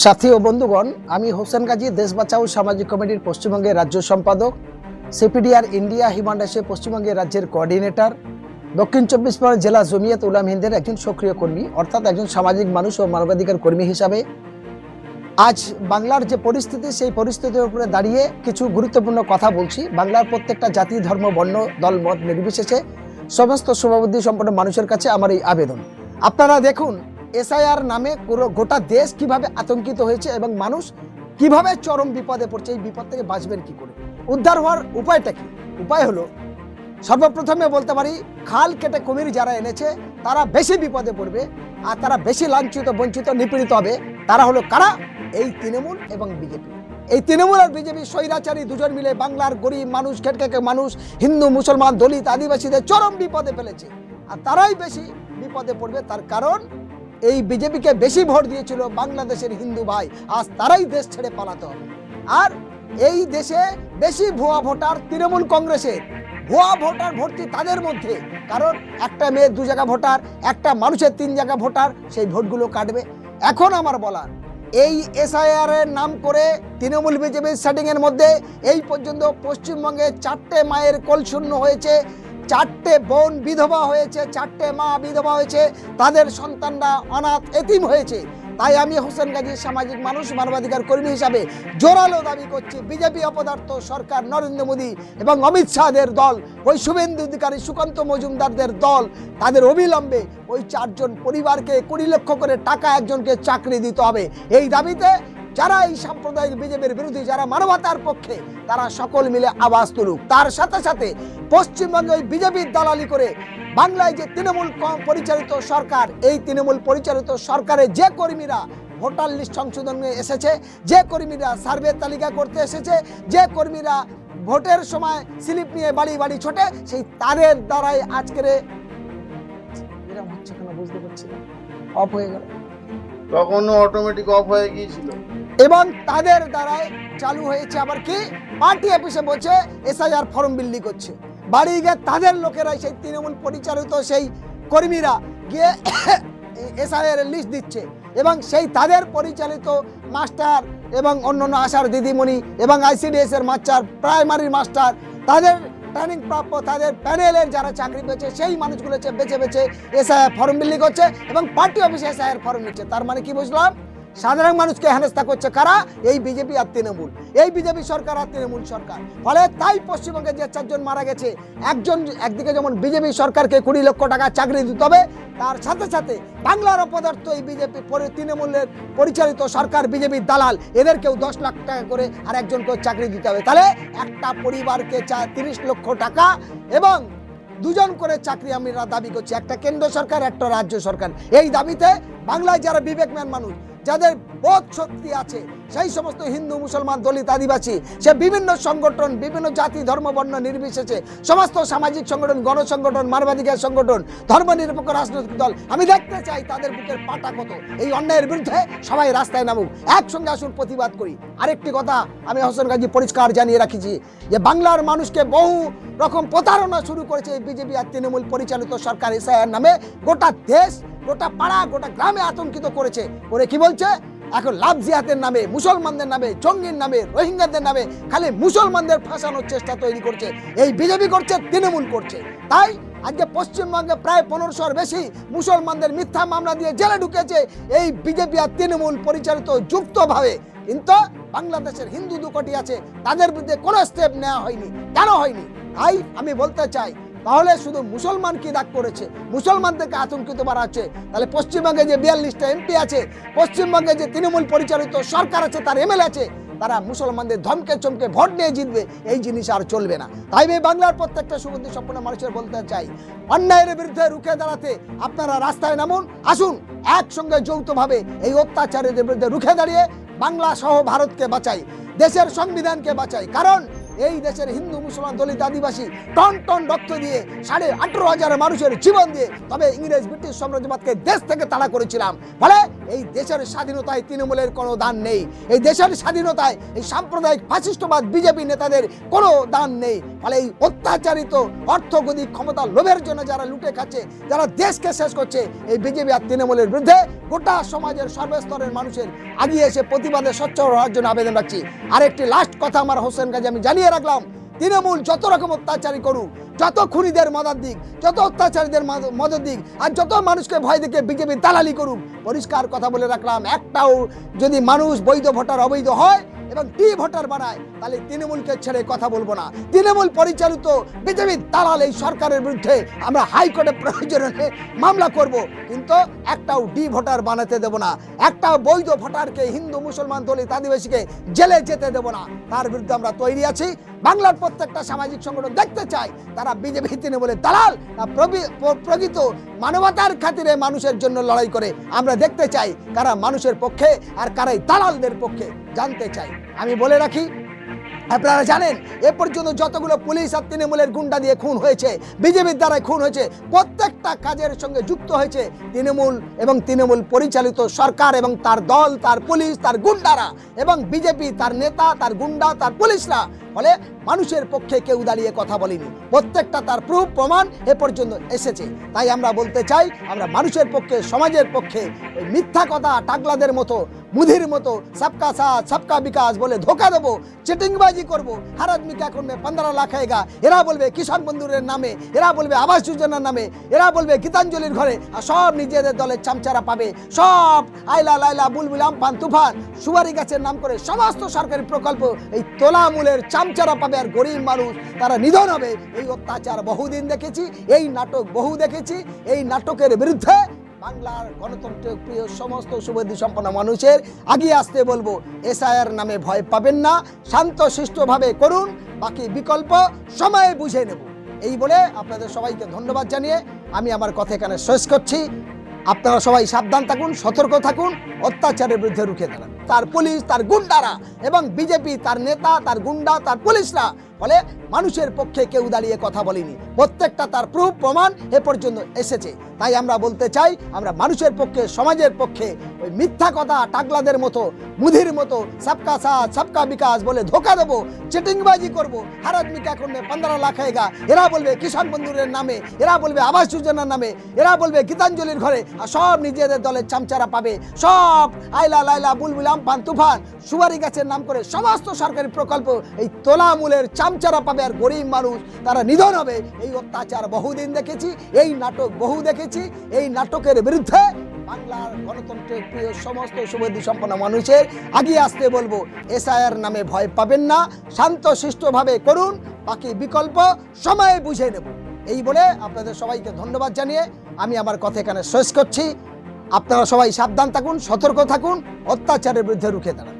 সাথী ও বন্ধুগণ, আমি হোসেন গাজী, দেশ বাঁচাও সামাজিক কমিটির পশ্চিমবঙ্গের রাজ্য সম্পাদক, সিপিডিআর ইন্ডিয়া হিমান্ডাসে পশ্চিমবঙ্গের রাজ্যের কোঅর্ডিনেটর দক্ষিণ চব্বিশ পরগনা জেলা জমিয়ত উলাম হিন্দের একজন সক্রিয় কর্মী, অর্থাৎ একজন সামাজিক মানুষ ও মানবাধিকার কর্মী হিসাবে। আজ বাংলার যে পরিস্থিতি, সেই পরিস্থিতির উপরে দাঁড়িয়ে কিছু গুরুত্বপূর্ণ কথা বলছি। বাংলার প্রত্যেকটা জাতি, ধর্ম, বর্ণ, দল, মত নির্বিশেষে সমস্ত শুভবুদ্ধি সম্পন্ন মানুষের কাছে আমার এই আবেদন। আপনারা দেখুন এসআইআর নামে পুরো গোটা দেশ কীভাবে আতঙ্কিত হয়েছে এবং মানুষ কীভাবে চরম বিপদে পড়ছে, এই বিপদ থেকে বাঁচবেন কি করে? উদ্ধার হওয়ার উপায়টা কি? উপায় হলো, সর্বপ্রথমে বলতে পারি, খাল কেটে কুমির যারা এনেছে, তারা বেশি বিপদে পড়বে আর তারা বেশি লাঞ্ছিত, বঞ্চিত, নিপীড়িত হবে। তারা হলো কারা? এই তৃণমূল এবং বিজেপি। এই তৃণমূল আর বিজেপি স্বৈরাচারী দুজন মিলে বাংলার গরিব মানুষ, খেটখেটে মানুষ, হিন্দু, মুসলমান, দলিত, আদিবাসীদের চরম বিপদে ফেলেছে। আর তারাই বেশি বিপদে পড়বে তার কারণ এই বিজেপিকে বেশি ভোট দিয়েছিল বাংলাদেশের হিন্দু ভাই। আজ তারাই দেশ ছেড়ে পালাতে হবে আর এই দেশে বেশি ভুয়া ভোটার তৃণমূল কংগ্রেসের। ভুয়া ভোটার ভর্তি তাদের মধ্যে। কারণ একটা মেয়ে দু জায়গা ভোটার, একটা মানুষের তিন জায়গা ভোটার, সেই ভোটগুলো কাটবে। এখন আমার বলার, এই এসআইআর এর নাম করে তৃণমূল বিজেপির সেটিং এর মধ্যে এই পর্যন্ত পশ্চিমবঙ্গে চারটে মায়ের কোলশূন্য হয়েছে। চারটে বোন বিধবা হয়েছে, চারটে মা বিধবা হয়েছে, তাদের সন্তানরা অনাথ এতিম হয়েছে। তাই আমি হোসেন গাজী সামাজিক মানুষ, মানবাধিকার কর্মী হিসাবে জোরালো দাবি করছি, বিজেপি অপদার্থ সরকার নরেন্দ্র মোদী এবং অমিত শাহদের দল, ওই শুভেন্দু অধিকারী সুকান্ত মজুমদারদের দল, তাদের অবিলম্বে ওই চারজন পরিবারকে কুড়ি লক্ষ করে টাকা একজনকে চাকরি দিতে হবে। এই দাবিতে যারা এই সাম্প্রদায়িক বিজেপির বিরোধী, যারা মানবতার পক্ষে, তারা সকল মিলে আওয়াজ তুলুক। তার সাথে সাথে পশ্চিমবঙ্গে বিজেপির দালালি করে বাংলায় যে তৃণমূল পরিচালিত সরকার, এই তৃণমূল পরিচালিত সরকারের যে কর্মীরা ভোটার লিস্ট সংশোধন এসেছে, যে কর্মীরা সার্ভে তালিকা করতে এসেছে, যে কর্মীরা ভোটের সময় স্লিপ নিয়ে বাড়ি বাড়ি ছোটে, সেই তাদের দ্বারাই আজকের এরকম হচ্ছে কেন? বুঝতে পারছি না। অফ হয়ে গেল। তখনও অটোমেটিক অফ হয়ে গিয়েছিল। এবং তাদের দ্বারাই চালু হয়েছে আবার কি? পার্টি অফিসে বসে এসআইআর ফর্ম বিল্লি করছে। বাড়ি গিয়ে তাদের লোকেরাই সেই তৃণমূল পরিচালিত সেই কর্মীরা গিয়ে এসআইআর এর লিস্ট দিচ্ছে এবং সেই তাদের পরিচালিত মাস্টার এবং অন্যান্য আশার দিদিমণি এবং আইসিডিএস এর মাস্টার, প্রাইমারি মাস্টার, তাদের ট্রেনিং প্রাপ্য তাদের প্যানেলের যারা চাকরি পেয়েছে, সেই মানুষগুলো বেছে বেছে এসআইআর ফর্ম বিল্লি করছে এবং পার্টি অফিসে এসআইআর ফর্ম নিচ্ছে। তার মানে কি বুঝলাম? সাধারণ মানুষকে হেনস্থা করছে কারা? এই বিজেপি আর তৃণমূল। এই বিজেপি সরকার আর তৃণমূল সরকার। ফলে তাই পশ্চিমবঙ্গে যে চারজন মারা গেছে, একজন একদিকে যেমন বিজেপি সরকারকে কুড়ি লক্ষ টাকা চাকরি দিতে হবে, তার সাথে সাথে বাংলার অপদার্থ এই বিজেপি তৃণমূলের পরিচালিত সরকার বিজেপির দালাল, এদেরকেও দশ লাখ টাকা করে আর একজনকে চাকরি দিতে হবে। তাহলে একটা পরিবারকে চা তিরিশ লক্ষ টাকা এবং দুজন করে চাকরি আমরা দাবি করছি, একটা কেন্দ্র সরকার, একটা রাজ্য সরকার। এই দাবিতে বাংলায় যারা বিবেকম্যান মানুষ যাদের বোধ শক্তি আছে, সেই সমস্ত হিন্দু, মুসলমান, দলিত, আদিবাসী, সে বিভিন্ন সংগঠন, বিভিন্ন জাতি, ধর্ম, বর্ণ নির্বিশেষে সমস্ত সামাজিক সংগঠন, গণসংগঠন, মানবাধিকার সংগঠন ধর্ম ধর্মনিরপেক্ষ রাজনৈতিক দল, আমি দেখতে চাই তাদের বুকের পাটা কত। এই অন্যায়ের বিরুদ্ধে সবাই রাস্তায় নামুক। একসঙ্গে আসুন, প্রতিবাদ করি। আরেকটি কথা আমি হোসেন গাজী পরিষ্কার জানিয়ে রাখিছি, যে বাংলার মানুষকে বহু রকম প্রতারণা শুরু করেছে এই বিজেপি আর তৃণমূল পরিচালিত সরকার এসআইআর নামে। গোটা দেশ গোটা পাড়া, গোটা গ্রামে আতঙ্কিত করেছে। ওরে কি বলছে? এখন লাভ জিহাদের নামে, মুসলমানদের নামে, জঙ্গির নামে, রোহিঙ্গাদের নামে খালি মুসলমানদের ফাঁসানোর চেষ্টা তৈরি করছে। এই বিজেপি করছে, তৃণমূল করছে। তাই আজকে পশ্চিমবঙ্গে প্রায় পনেরোশোর বেশি মুসলমানদের মিথ্যা মামলা দিয়ে জেলে ঢুকেছে এই বিজেপি আর তৃণমূল পরিচালিত যুক্তভাবে। কিন্তু বাংলাদেশের হিন্দু দু কোটি আছে, তাদের বিরুদ্ধে কোনো স্টেপ নেওয়া হয়নি, কেন হয়নি? তাই আমি বলতে চাই তাহলে শুধু মুসলমান কি দাগ করেছে? মুসলমানদেরকে আতঙ্কিত বাড়াচ্ছে তাহলে পশ্চিমবঙ্গে যে বিয়াল্লিশটা এমপি আছে, পশ্চিমবঙ্গে যে তৃণমূল পরিচালিত সরকার আছে, তার এমএলএ আছে, তারা মুসলমানদের ধমকে চমকে ভোট নিয়ে জিতবে। এই জিনিস আর চলবে না। তাই আমি বাংলার প্রত্যেকটা সুবুদ্ধি সম্পন্ন মানুষের বলতে চাই, অন্যায়ের বিরুদ্ধে রুখে দাঁড়াতে আপনারা রাস্তায় নামুন, আসুন, একসঙ্গে যৌথভাবে এই অত্যাচারীদের বিরুদ্ধে রুখে দাঁড়িয়ে বাংলা সহ ভারতকে বাঁচাই, দেশের সংবিধানকে বাঁচাই। কারণ এই দেশের হিন্দু, মুসলমান, দলিত, আদিবাসী টন টন রক্ত দিয়ে সাড়ে আঠারো হাজার মানুষের জীবন দিয়ে তবে ইংরেজ, ব্রিটিশ সাম্রাজ্যবাদকে দেশ থেকে তাড়া করেছিলাম। ফলে এই দেশের স্বাধীনতায় তৃণমূলের কোনো দান নেই। এই দেশের স্বাধীনতায় এই সাম্প্রদায়িক ফাশিষ্টবাদ বিজেপি নেতাদের কোনো দান নেই। ফলে এই অত্যাচারিত অর্থগতিক ক্ষমতা লোভের জন্য যারা লুটে খাচ্ছে, যারা দেশকে শেষ করছে, এই বিজেপি আর তৃণমূলের বিরুদ্ধে গোটা সমাজের সর্বস্তরের মানুষের আগিয়ে এসে প্রতিবাদে স্বচ্ছ হওয়ার জন্য আবেদন রাখছি। আরেকটি লাস্ট কথা আমার হোসেন কাজে আমি জানিয়ে রাখলাম, তৃণমূল যত রকম অত্যাচারী করুক, যত খুনিদের মদত দিক, যত অত্যাচারীদের মদ- মদত দিক, আর যত মানুষকে ভয় দেখে বিজেপি দালালি করুক, পরিষ্কার কথা বলে রাখলাম, একটাও যদি মানুষ বৈধ ভোটার অবৈধ হয় এবং টি ভোটার বানায়, তাহলে তৃণমূলকে ছেড়ে কথা বলব না। তৃণমূল পরিচালিত বিজেপির দালাল এই সরকারের বিরুদ্ধে আমরা হাইকোর্টে প্রয়োজনে মামলা করব। কিন্তু একটাও ডি ভোটার বানাতে দেব না। একটাও বৈধ ভোটারকে হিন্দু, মুসলমান, দলিত, আদিবাসীকে জেলে যেতে দেব না। তার বিরুদ্ধে আমরা তৈরি আছি। বাংলার প্রত্যেকটা সামাজিক সংগঠন দেখতে চাই তারা বিজেপি, তৃণমূলের দালাল প্রকৃত মানবতার খাতিরে মানুষের জন্য লড়াই করে। আমরা দেখতে চাই কারা মানুষের পক্ষে আর কারাই দালালদের পক্ষে জানতে চাই। আমি বলে রাখি, আপনারা জানেন, এ পর্যন্ত যতগুলো পুলিশ আর তৃণমূলের গুন্ডা দিয়ে খুন হয়েছে, বিজেপির দ্বারাই খুন হয়েছে, প্রত্যেকটা কাজের সঙ্গে যুক্ত হয়েছে তৃণমূল এবং তৃণমূল পরিচালিত সরকার এবং তার দল, তার পুলিশ, তার গুন্ডারা এবং বিজেপি, তার নেতা, তার গুন্ডা, তার পুলিশরা। ফলে মানুষের পক্ষে কেউ দাঁড়িয়ে কথা বলেনি। প্রত্যেকটা তার প্রুফ, প্রমাণ এ পর্যন্ত এসেছে। তাই আমরা বলতে চাই, আমরা মানুষের পক্ষে, সমাজের পক্ষে মিথ্যা কথা, টাকলাদের মতো মুধির মতো সবকা সাথ, সবকা বিকাশ বলে ধোকা দেবো, চিটিংবাজি করব। হর আদমি কা করবে পনেরো লাখ আয়েগা এরা বলবে কিষাণ বন্ধুরের নামে, এরা বলবে আবাস যোজনার নামে, এরা বলবে গীতাঞ্জলির ঘরে, আর সব নিজেদের দলের চামচারা পাবে। সব আইলা লাইলা, বুলবুল, আমফান, তুফান, সুয়ারি গাছের নাম করে সমস্ত সরকারি প্রকল্প এই তোলামূলের চামচারা পাবে। আর গরিব মানুষ, তারা নিধন হবে। এই অত্যাচার বহুদিন দেখেছি, এই নাটক বহু দেখেছি, এই নাটকের বিরুদ্ধে বাংলার গণতন্ত্র প্রিয় সমস্ত সুবুদ্ধি সম্পন্ন মানুষের আগিয়ে আসতে বলব। এসআইআর নামে ভয় পাবেন না, শান্ত শিষ্টভাবে করুন, বাকি বিকল্প সময়ে বুঝে নেব। এই বলে আপনাদের সবাইকে ধন্যবাদ জানিয়ে আমি আমার কথা এখানে শেষ করছি। আপনারা সবাই সাবধান থাকুন, সতর্ক থাকুন, অত্যাচারের বিরুদ্ধে রুখে দাঁড়ান। তার পুলিশ, তার গুন্ডারা এবং বিজেপি, তার নেতা, তার গুন্ডা, তার পুলিশরা। ফলে মানুষের পক্ষে কেউ দাঁড়িয়ে কথা বলেনি। প্রত্যেকটা তার প্রুফ, প্রমাণ এ পর্যন্ত এসেছে। তাই আমরা বলতে চাই, আমরা মানুষের পক্ষে, সমাজের পক্ষে ওই মিথ্যা কথা টাকলাদের মতো, মুধির মতো সবকা সাথ সবকা বিকাশ বলে ধোকা দেবো, চিটিংবাজি করব। হর আদমি কা করবে পনেরো লাখ আয়েগা এরা বলবে কিষাণ বন্ধুরের নামে, এরা বলবে আবাস যোজনার নামে, এরা বলবে গীতাঞ্জলির ঘরে, আর সব নিজেদের দলের চামচারা পাবে। সব আইলা লাইলা, বুলবুল আমফান তুফান সুয়ারি গাছের নাম করে সমস্ত সরকারি প্রকল্প এই তোলামূলের চামচারা পাবে। আর গরিব মানুষ, তারা নিধন হবে। এই অত্যাচার বহুদিন দেখেছি, এই নাটক বহু দেখেছি, এই নাটকের বিরুদ্ধে বাংলার গণতন্ত্রের প্রিয় সমস্ত সুবুদ্ধি সম্পন্ন মানুষের আগিয়ে আসতে বলব। এসআইআর নামে ভয় পাবেন না, শান্ত শিষ্টভাবে করুন, বাকি বিকল্প সময়ে বুঝে নেব। এই বলে আপনাদের সবাইকে ধন্যবাদ জানিয়ে আমি আমার কথা এখানে শেষ করছি। আপনারা সবাই সাবধান থাকুন, সতর্ক থাকুন, অত্যাচারের বিরুদ্ধে রুখে দাঁড়ান।